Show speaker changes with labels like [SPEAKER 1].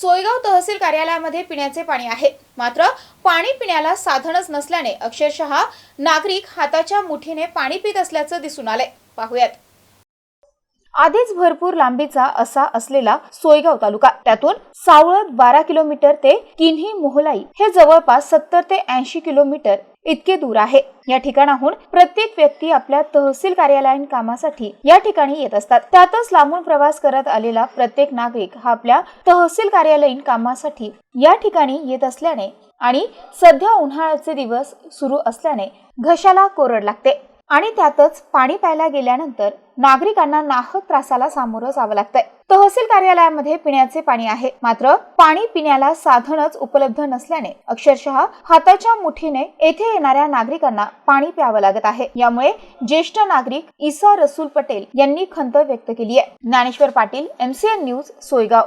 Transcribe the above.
[SPEAKER 1] सोयगाव तहसील कार्यालयामध्ये पिण्याचे पाणी आहे. मात्र पाणी पिण्याला साधनच नसल्याने अक्षरशः नागरिक हाताच्या मुठीने पाणी पित असल्याचं दिसून आलंय. पाहुयात. आधीच भरपूर लांबीचा असा असलेला सोयगाव तालुका. त्यातून सावळत बारा किलोमीटर ते किन्ही मोहलाई हे जवळपास सत्तर ते ऐंशी किलोमीटर इतके दूर आहे. या ठिकाणाहून प्रत्येक व्यक्ती आपल्या तहसील कार्यालयीन कामासाठी या ठिकाणी येत असतात. त्यातच लांबून प्रवास करत आलेला प्रत्येक नागरिक हा आपल्या तहसील कार्यालयीन कामासाठी या ठिकाणी येत असल्याने आणि सध्या उन्हाळ्याचे दिवस सुरू असल्याने घशाला कोरड लागते. आणि त्यातच पाणी प्यायला गेल्यानंतर नागरिकांना नाहक त्रासाला सामोरं जावं लागतंय. तहसील कार्यालयामध्ये पिण्याचे पाणी आहे. मात्र पाणी पिण्याला साधनच उपलब्ध नसल्याने अक्षरशः हाताच्या मुठीने येथे येणाऱ्या नागरिकांना पाणी प्यावं लागत आहे. यामुळे ज्येष्ठ नागरिक इसा रसूल पटेल यांनी खंत व्यक्त केली आहे ज्ञानेश्वर पाटील एमसीएन न्यूज सोयगाव.